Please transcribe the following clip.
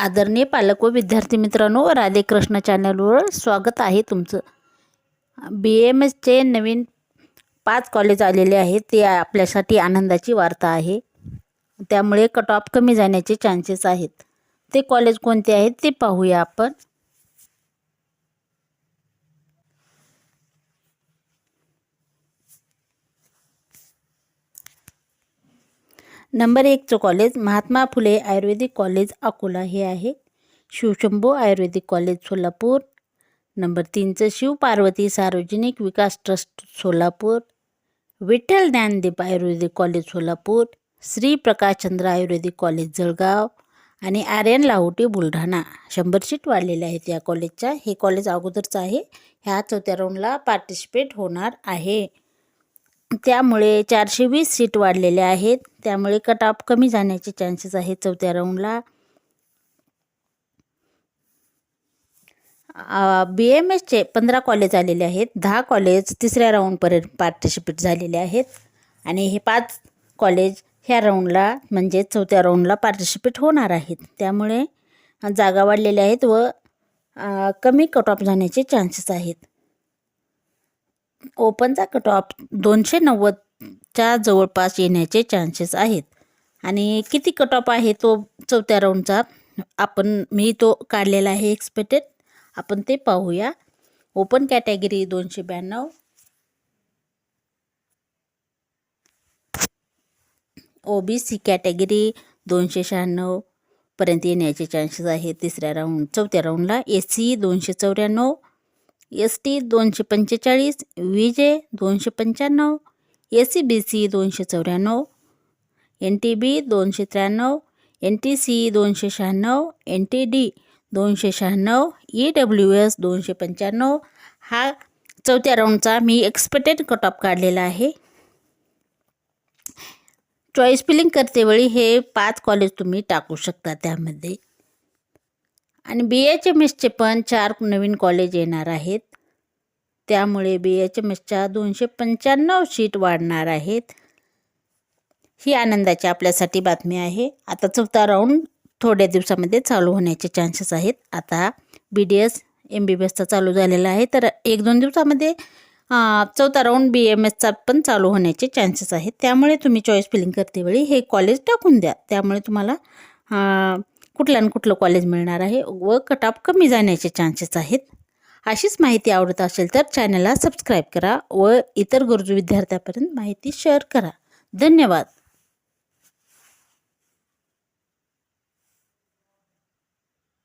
आदरणीय पालक व विद्यार्थी मित्रांनो राधेकृष्ण चॅनलवर स्वागत आहे तुमचं. बी एम एसचे नवीन पाच कॉलेज आलेले आहेत ते आपल्यासाठी आनंदाची वार्ता आहे. त्यामुळे कट ऑफ कमी जाण्याचे चान्सेस आहेत. ते कॉलेज कोणते आहेत ते पाहूया आपण. नंबर एकचं कॉलेज महात्मा फुले आयुर्वेदिक कॉलेज अकोला. हे आहे. शिवशंभू आयुर्वेदिक college Solapur. Number तीनचं Shiv Parvati Sarvajanik Vikas trust Solapur. Vitthal Dnyandeep ayurvedic college Solapur. Shri Prakashchandra ayurvedic college Jalgaon. आणि आर्यन लाहोटी बुलढाणा. शंभर सीट वाढलेल्या आहेत या कॉलेजच्या हे कॉलेज अगोदरचं आहे. ह्या चौथ्या राऊंडला पार्टिसिपेट होणार आहे. त्यामुळे चारशे वीस सीट वाढलेल्या आहेत. त्यामुळे कट ऑफ कमी जाण्याचे चान्सेस आहेत चौथ्या राऊंडला बी एम एसचे पंधरा कॉलेज आलेले आहेत. दहा कॉलेज तिसऱ्या राऊंडपर्यंत पार्टिसिपेट झालेले आहेत. आणि हे पाच कॉलेज ह्या राऊंडला म्हणजे चौथ्या राऊंडला पार्टिसिपेट होणार आहेत. त्यामुळे जागा वाढलेल्या आहेत व कमी कट ऑफ जाण्याचे चान्सेस आहेत. ओपनचा कट ऑफ दोनशे नव्वदच्या जवळपास येण्याचे चान्सेस आहेत. आणि किती कट ऑफ आहे तो चौथ्या राऊंडचा आपण मी तो काढलेला आहे एक्सपेक्टेड आपण ते पाहूया. ओपन कॅटेगरी दोनशे ब्याण्णव. ओ बी सी कॅटेगरी दोनशे शहाण्णव पर्यंत येण्याचे चान्सेस आहेत तिसऱ्या राऊंड चौथ्या राऊंडला एस सी दोनशे चौऱ्याण्णव. एस टी दोनशे पंचेचाळीस व्ही जे दोनशे पंच्याण्णव ए सी बी सी दोनशे चौऱ्याण्णव एन टी बी दोनशे त्र्याण्णव एन टी सी दोनशे शहाण्णव एन टी डी दोनशे शहाण्णव ई डब्ल्यू एस दोनशे पंच्याण्णव. हा चौथ्या राऊंडचा मी एक्सपेक्टेड कट ऑफ काढलेला आहे. चॉईस फिलिंग करतेवेळी हे पाच कॉलेज तुम्ही टाकू शकता त्यामध्ये. आणि बी एच एम एसचे पण चार नवीन कॉलेज येणार आहेत. त्यामुळे बी एच एम एसच्या दोनशे पंच्याण्णव शीट वाढणार आहेत. ही आनंदाची आपल्यासाठी बातमी आहे. आता चौथा राऊंड थोड्या दिवसामध्ये चालू होण्याचे चान्सेस आहेत. आता B D S M B B एसचा चालू झालेला आहे. तर एक दोन दिवसामध्ये चौथा राऊंड बी एम एसचा पण चालू होण्याचे चान्सेस आहेत. त्यामुळे तुम्ही चॉईस फिलिंग करतेवेळी हे कॉलेज टाकून द्या. त्यामुळे तुम्हाला अं, कुठलं न कुठलं कॉलेज मिळणार आहे व कटाप कमी जाण्याचे चान्सेस आहेत. अशीच माहिती आवडत असेल तर चॅनलला सबस्क्राईब करा व इतर गरजू विद्यार्थ्यापर्यंत माहिती शेअर करा. धन्यवाद.